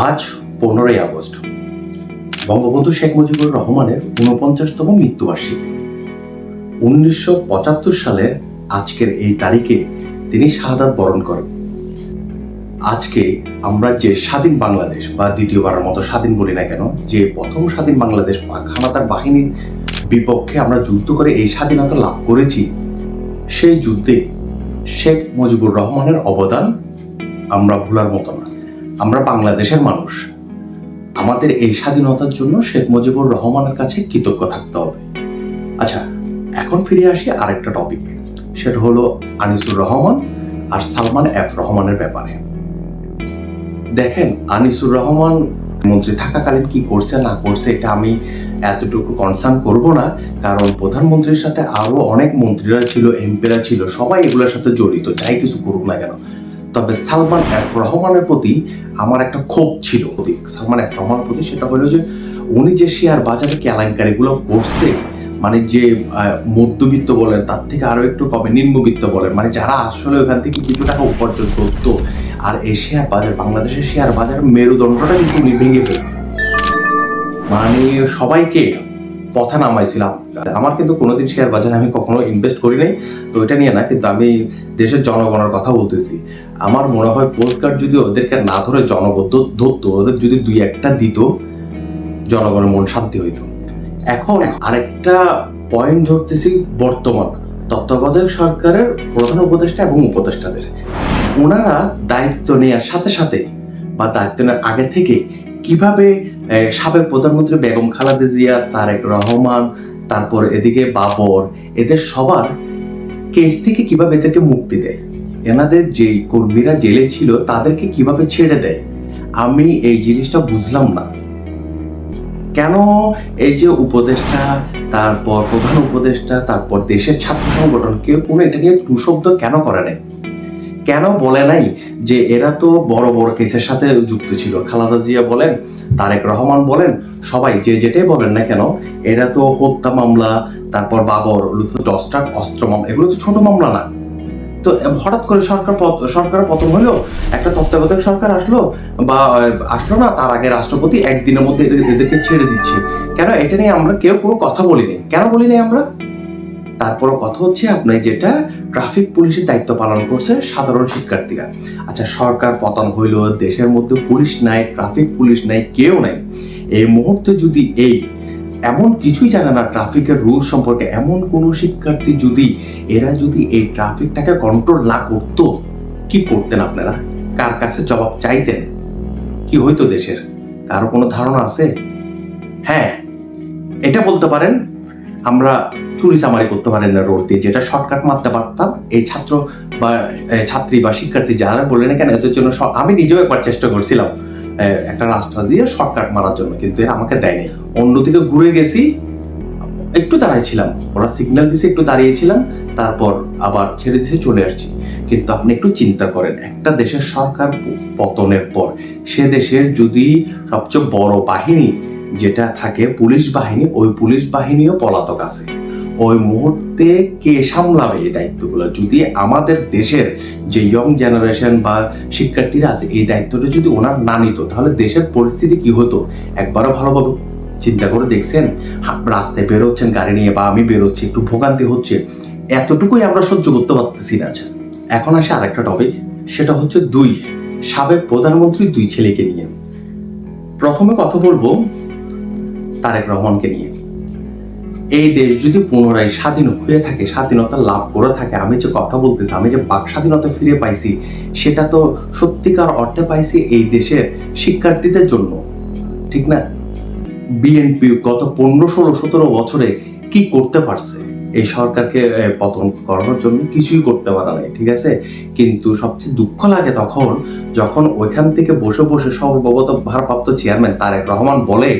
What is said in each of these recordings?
আজ পনেরোই আগস্ট। বঙ্গবন্ধু শেখ মুজিবুর রহমানের ঊনপঞ্চাশতম মৃত্যুবার্ষিকী। উনিশশো পঁচাত্তর সালের আজকের এই তারিখে তিনি শাহাদাত বরণ করেন। আজকে আমরা যে স্বাধীন বাংলাদেশ, বা দ্বিতীয়বারের মতো স্বাধীন বলি না কেন, যে প্রথম স্বাধীন বাংলাদেশ পাক হানাদার বাহিনীর বিপক্ষে আমরা যুদ্ধ করে এই স্বাধীনতা লাভ করেছি, সেই যুদ্ধে শেখ মুজিবুর রহমানের অবদান আমরা ভোলার মতো না। আমরা বাংলাদেশের মানুষ। আমাদের এই স্বাধীনতার জন্য শেখ মুজিবুর রহমানের কাছে কৃতজ্ঞ থাকতে হবে। আচ্ছা এখন ফিরে আসি আরেকটা টপিকে সেটা হলো আনিসুর রহমান আর সালমান এফ রহমানের ব্যাপারে। দেখেন, আনিসুর রহমান মন্ত্রী থাকাকালীন কি করছে, না করছে, এটা আমি এতটুকু কনসার্ন করব না। কারণ প্রধানমন্ত্রীর সাথে আরও অনেক মন্ত্রীরা ছিল এমপিরা ছিল, সবাই এগুলোর সাথে জড়িত, যাই কিছু করুক না কেন। তবে সালমান এফ রহমানের প্রতি আমার একটা ক্ষোভ ছিল সালমান এফ রহমানের প্রতি সেটা হলো যে, উনি যে শেয়ার বাজারে কেলেঙ্কারিগুলো করছে মানে যে মধ্যবিত্ত বলেন, তার থেকে আরও একটু কমে নিম্নবিত্ত বলেন মানে যারা আসলে ওখান থেকে কিছু টাকা উপার্জন করতো, আর এই শেয়ার বাজার, বাংলাদেশের শেয়ার বাজার মেরুদণ্ডটা কিন্তু উনি ভেঙে ফেলছে। মানে সবাইকে পথা নামাইছিলাম। আমার কিন্তু কোনোদিন শেয়ার বাজারে আমি কখনো ইনভেস্ট করি নাই, তো এটা নিয়ে না কিন্তু আমি দেশের জনগণের কথা বলতেছি। আমার মনে হয় পোস্ট কার্ড যদি ওদেরকে না ধরে জনগণ ধরতো, ওদের যদি দুই একটা দিত, জনগণের মন শান্তি হইতো। এখন আরেকটা পয়েন্ট ধরতেছি বর্তমান তত্ত্বাবধায়ক সরকারের প্রধান উপদেষ্টা এবং উপদেষ্টাদের। ওনারা দায়িত্ব নেওয়ার সাথে সাথে বা দায়িত্ব নেওয়ার আগে থেকে কীভাবে সাবেক প্রধানমন্ত্রী বেগম খালেদা জিয়া, তারেক রহমান, তারপর এদিকে বাবর, এদের সবার কেস থেকে কীভাবে এদেরকে মুক্তি দেয়? এনাদের যে কর্মীরা জেলে ছিল, তাদেরকে কীভাবে ছেড়ে দেয়? আমি এই জিনিসটা বুঝলাম না। কেন এই যে উপদেষ্টা, তারপর প্রধান উপদেষ্টা, তারপর দেশের ছাত্র সংগঠন, কেউ কোনো এটা নিয়ে টু শব্দ কেন করে নাই? কেন বলে নাই যে এরা তো বড় বড় কেসের সাথে যুক্ত ছিল। খালাদা জিয়া বলেন, তারেক রহমান বলেন, সবাই যে যেটাই বলেন না কেন, এরা তো হত্যা মামলা, তারপর বাবর দশটা অস্ত্র মামলা, এগুলো তো ছোট মামলা না। তো হঠাৎ করে সরকার সরকারের পতন হলো, একটা তত্ত্বাবধায়ক সরকার আসলো, বা, আসলো না, তার আগে রাষ্ট্রপতি একদিনের মধ্যে এদেরকে ছেড়ে দিচ্ছে। কেন? এটা নিয়ে আমরা কেউ কোনো কথা বলিনি। কেন বলিনি আমরা? তারপর কথা হচ্ছে আপনার যেটা ট্রাফিক পুলিশের দায়িত্ব পালন করছে সাধারণ শিক্ষার্থীরা। আচ্ছা সরকার পতন হইল, দেশের মধ্যে পুলিশ নাই ট্রাফিক পুলিশ নাই, কেউ নাই। এই মুহূর্তে যদি এই এমন কিছুই জানে না ট্রাফিকের রুল সম্পর্কে, এমন কোনো শিক্ষার্থী যদি, এরা যদি এই ট্রাফিকটাকে কন্ট্রোল না করতো, কি করতেন আপনারা? কার কাছে জবাব চাইতেন? কি হইতো দেশের? কারও কোনো ধারণা আছে? হ্যাঁ এটা বলতে পারেন আমরা চুরি চামারি করতে পারেন না রোড দিয়ে, যেটা শর্টকাট মারতে পারতাম। এই ছাত্র বা ছাত্রী বা শিক্ষার্থী যারা বললেন না কেন, এদের জন্য আমি নিজেও একবার চেষ্টা করছিলাম একটা রাস্তা দিয়ে শর্টকাট মারার জন্য, কিন্তু এরা আমাকে দেয়নি। অন্যদিকে ঘুরে গেছি, একটু দাঁড়াইছিলাম। ওরা সিগন্যাল দিছে, একটু দাঁড়িয়েছিলাম, তারপর আবার ছেড়ে দিছে, চলে আসছি। কিন্তু আপনি একটু চিন্তা করেন, একটা দেশের সরকার পতনের পর, সে দেশের যদি সবচেয়ে বড় বাহিনী যেটা থাকে পুলিশ বাহিনী, ওই পুলিশ বাহিনীও পলাতক আছে। ওই মুহূর্তে কে সামলাবে এই দায়িত্বগুলো? যদি আমাদের দেশের যে ইয়ং জেনারেশন বা শিক্ষার্থীরা আছে, এই দায়িত্বটা যদি ওনার না নিত, তাহলে দেশের পরিস্থিতি কি হতো? একবারও ভালোভাবে চিন্তা করে দেখছেন? রাস্তায় বেরোচ্ছেন গাড়ি নিয়ে বা আমি বেরোচ্ছি, একটু ভোগান্তি হচ্ছে। এতটুকুই আমরা সহ্য করতে পারতেছি না আচ্ছা। এখন আসে আরেকটা টপিক সেটা হচ্ছে দুই, সাবেক প্রধানমন্ত্রী দুই ছেলেকে নিয়ে। প্রথমে কথা বলব তারেক রহমানকে নিয়ে। এই দেশ যদি পুনরায় স্বাধীন হয়ে থাকে, স্বাধীনতা লাভ করে থাকে, আমি যে কথা বলতেছি, আমি যে বাক স্বাধীনতা ফিরে পাইছি, সেটা তো সত্যিকার অর্থে পাইছি এই দেশের শিক্ষার্থীদের জন্য। ঠিক না? বিএনপি গত পনেরো, ষোলো, সতেরো বছরে কি করতে পারছে? এই সরকারকে পতন করানোর জন্য কিছুই করতে পারে নাই, ঠিক আছে? কিন্তু সবচেয়ে দুঃখ লাগে তখন, যখন ওইখান থেকে বসে বসে সর্বগত ভারপ্রাপ্ত চেয়ারম্যান তারেক রহমান বলে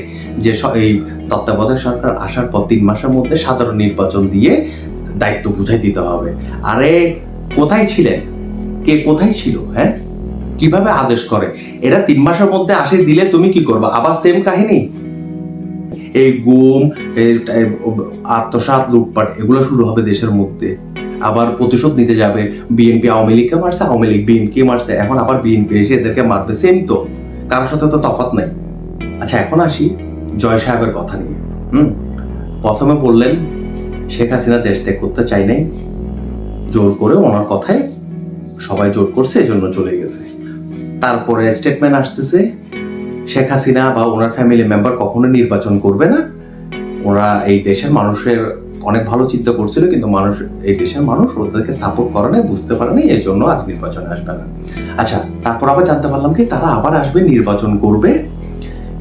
যে এই তত্ত্বাবধায়ক সরকার আসার পর তিন মাসের মধ্যে সাধারণ নির্বাচন দিয়ে দায়িত্ব বুঝাই দিতে হবে। আরে, কোথায় ছিলেন? কে কোথায় ছিল হ্যাঁ? কীভাবে আদেশ করে? এরা তিন মাসের মধ্যে আসে, দিলে তুমি কি করবে? আবার সেম কাহিনী? এই গুম আত্মসাৎ, লুটপাট, এগুলো শুরু হবে দেশের মধ্যে। আবার প্রতিশোধ নিতে যাবে। বিএনপি, আওয়ামী লীগকে মারছে, আওয়ামী লীগ বিএনপি মারছে। এখন আবার বিএনপি এসে এদেরকে মারবে। সেম তো। কারোর সাথে তো তফাৎ নাই। আচ্ছা এখন আসি জয় সাহেবের কথা নিয়ে। হুম? প্রথমে বললেন, শেখ হাসিনা দেশ ত্যাগ করতে চাই নাই। জোর করে ওনার কথায় সবাই জোর করছে, এজন্য চলে গেছে। তারপরে স্টেটমেন্ট আসতেছে শেখ হাসিনা বা ওনার ফ্যামিলি মেম্বার কখনো নির্বাচন করবে না। ওরা এই দেশের মানুষের অনেক ভালো চিন্তা করছিল, কিন্তু মানুষ, এই দেশের মানুষ ওদেরকে সাপোর্ট করে নাই, বুঝতে পারে নাই এই জন্য আর নির্বাচনে আসবে না। আচ্ছা তারপর আবার জানতে পারলাম কি, তারা আবার আসবে, নির্বাচন করবে।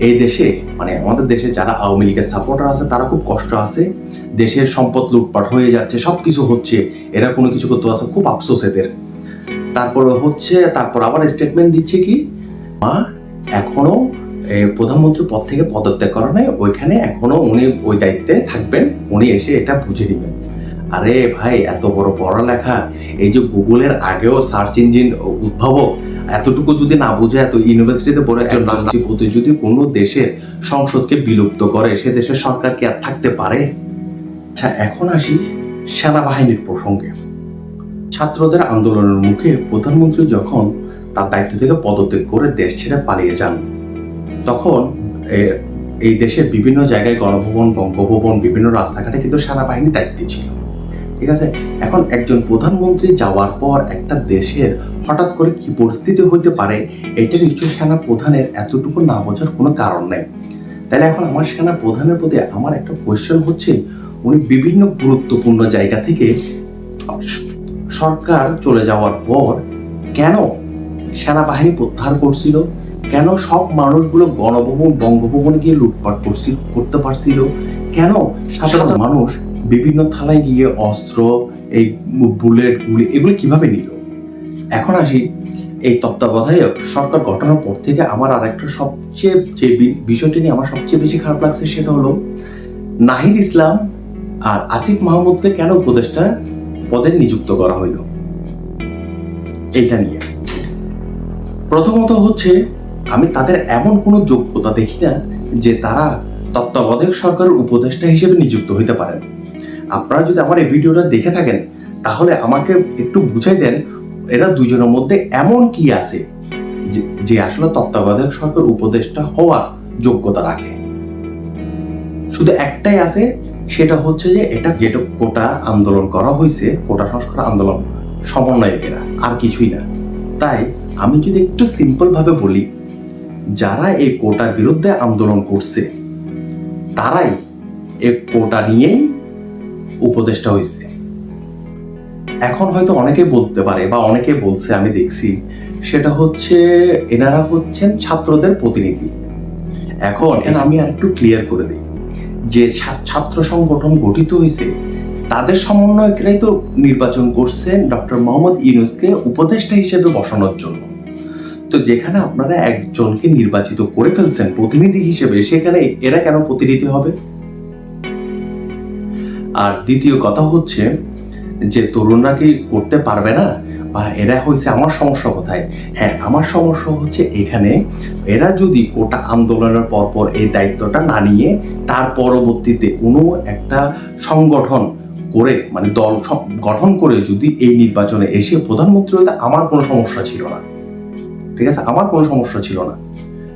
এই দেশে মানে আমাদের দেশে যারা আওয়ামী লীগের সাপোর্টার আছে, তারা খুব কষ্ট আছে। দেশের সম্পদ লুটপাট হয়ে যাচ্ছে সব কিছু হচ্ছে, এরা কোনো কিছু করতে আছে খুব আফসোস এদের। তারপর হচ্ছে, তারপর আবার স্টেটমেন্ট দিচ্ছে কি, মা এখনও প্রধানমন্ত্রীর পদ থেকে পদত্যাগ করা নাই ওইখানে এখনও উনি ওই দায়িত্বে থাকবেন উনি এসে এটা বুঝে নেবেন। আরে ভাই এত বড় পড়ালেখা এই যে গুগলের আগেও সার্চ ইঞ্জিন উদ্ভাবক এতটুকু যদি না বুঝে এত ইউনিভার্সিটিতে পড়ে একজন রাষ্ট্রপতি যদি কোনো দেশের সংসদকে বিলুপ্ত করে সে দেশের সরকার কি আর থাকতে পারে? আচ্ছা এখন আসি সেনাবাহিনীর প্রসঙ্গে। ছাত্রদের আন্দোলনের মুখে প্রধানমন্ত্রী যখন তার দায়িত্ব থেকে পদত্যাগ করে দেশ ছেড়ে পালিয়ে যান। তখন এই দেশের বিভিন্ন জায়গায় গণভবন, বঙ্গভবন, বিভিন্ন রাস্তাঘাটে কিন্তু সেনাবাহিনী দায়িত্বে ছিল। ঠিক আছে? এখন একজন প্রধানমন্ত্রী যাওয়ার পর একটা দেশের হঠাৎ করে কি পরিস্থিতি হইতে পারে, এটা নিশ্চয়ই সেনা প্রধানের এতটুকু না বোঝার কোনো কারণ নেই। তাহলে এখন আমার সেনা প্রধানের প্রতি আমার একটা কোয়েশ্চেন হচ্ছে, উনি বিভিন্ন গুরুত্বপূর্ণ জায়গা থেকে সরকার চলে যাওয়ার পর কেন সেনাবাহিনী প্রত্যাহার করছিল। কেন সব মানুষগুলো গণভবন, বঙ্গভবনে গিয়ে লুটপাট করছিল, করতে পারছিল? কেন সাধারণ মানুষ বিভিন্ন থানায় গিয়ে অস্ত্র, এই বুলেট, গুলি, এগুলো কীভাবে নিল? এখন আসি এই তত্ত্বাবধায়ক সরকার গঠনের পর থেকে আমার আর একটা সবচেয়ে যে বিষয়টি নিয়ে আমার সবচেয়ে বেশি খারাপ লাগছে সেটা হলো, নাহিদ ইসলাম আর আসিফ মাহমুদকে কেন উপদেষ্টা পদে নিযুক্ত করা হইল? এইটা নিয়ে। প্রথমত হচ্ছে, আমি তাদের এমন কোনো যোগ্যতা দেখি না যে তারা তত্ত্বাবধায়ক সরকারের উপদেষ্টা হিসেবে নিযুক্ত হইতে পারেন। আপনারা যদি আমার এই ভিডিওটা দেখে থাকেন, তাহলে আমাকে একটু বুঝাই দেন, এরা দুজনের মধ্যে এমন কি আছে যে- আসলে তত্ত্বাবধায়ক সরকার উপদেষ্টা হওয়ার যোগ্যতা রাখে। শুধু একটাই আছে, সেটা হচ্ছে যে এটা যেটা কোটা আন্দোলন করা হয়েছে কোটা সংস্কার আন্দোলন সমন্বয়কেরা, আর কিছুই না। তাই আমি যদি একটু সিম্পল ভাবে বলি যারা এই কোটার বিরুদ্ধে আন্দোলন করছে তারাই এই কোটা নিয়েই উপদেষ্টা হয়েছে। এখন হয়তো অনেকে বলতে পারে বা অনেকে বলছে আমি দেখছি সেটা হচ্ছে এনারা হচ্ছেন ছাত্রদের প্রতিনিধি। এখন আমি আর একটু ক্লিয়ার করে দিই। যে ছাত্র সংগঠন গঠিত হয়েছে তাদের সমন্বয়করাই তো নির্বাচন করছেন ডক্টর মোহাম্মদ ইউনুসকে উপদেষ্টা হিসেবে বসানোর জন্য। তো যেখানে আপনারা একজনকে নির্বাচিত করে ফেলছেন প্রতিনিধি হিসেবে, সেখানে এরা কেন প্রতিনিধি হবে? আর দ্বিতীয় কথা হচ্ছে যে তরুণরা কি করতে পারবে না? বা এরা হয়েছে আমার সমস্যা কোথায়? হ্যাঁ আমার সমস্যা হচ্ছে এখানে এরা যদি কোটা আন্দোলনের পর পর এই দায়িত্বটা না নিয়ে তার পরবর্তীতে কোনো একটা সংগঠন করে মানে দল সব- গঠন করে যদি এই নির্বাচনে এসে প্রধানমন্ত্রী হইতে আমার কোনো সমস্যা ছিল না। ঠিক আছে? আমার কোনো সমস্যা ছিল না।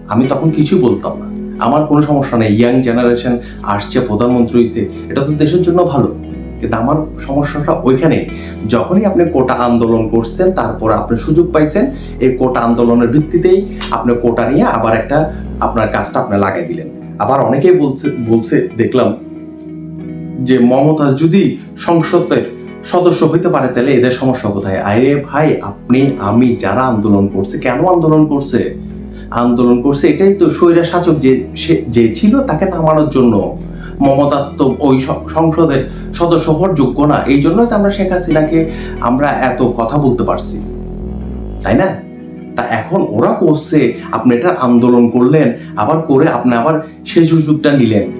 আমি তখন কিছু বলতাম না। আমার কোনো সমস্যা নেই। ইয়াং জেনারেশন আসছে, প্রধানমন্ত্রী হয়েছে এটা তো দেশের জন্য ভালো। কিন্তু আমার সমস্যাটা ওইখানে যখনই আপনি কোটা আন্দোলন করছেন, তারপর আপনি সুযোগ পাইছেন, এই কোটা আন্দোলনের ভিত্তিতেই আপনি কোটা নিয়ে আবার একটা আপনার কাজটা আপনি লাগাই দিলেন। আবার অনেকেই বলছে বলছে, দেখলাম যে মমতাজ যদি সংসদের সদস্য হইতে পারে, তাহলে এদের সমস্যা কোথায়? আরে ভাই, আপনি, আমি যারা আন্দোলন করছে, কেন আন্দোলন করছে? আন্দোলন করছে, এটাই তো স্বৈরা শাসক যে যে ছিল, তাকে নামানোর জন্য। মমতাজ তো ওই সংসদের সদস্য হওয়ার যোগ্য না, এই জন্যই তো আমরা শেখ হাসিনাকে, আমরা এত কথা বলতে পারছি। তাই না? তা এখন ওরা করছে, আপনি এটা আন্দোলন করলেন, আবার করে আপনি আবার সেই সুযোগটা নিলেন।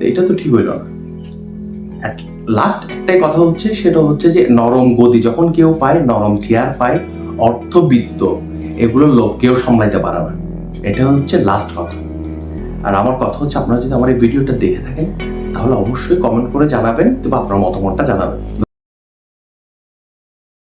এটা তো ঠিক হইল না। লাস্ট একটাই কথা হচ্ছে, সেটা হচ্ছে যে নরম গদি, যখন কেউ পায়, নরম চেয়ার পায়, অর্থবিত্ত, এগুলো লোক কেউ সামলাইতে পারে না। এটা হচ্ছে লাস্ট কথা। আর আমার কথা হচ্ছে, আপনারা যদি আমার এই ভিডিওটা দেখে থাকেন, তাহলে অবশ্যই কমেন্ট করে জানাবেন বা আপনার মতামতটা জানাবেন।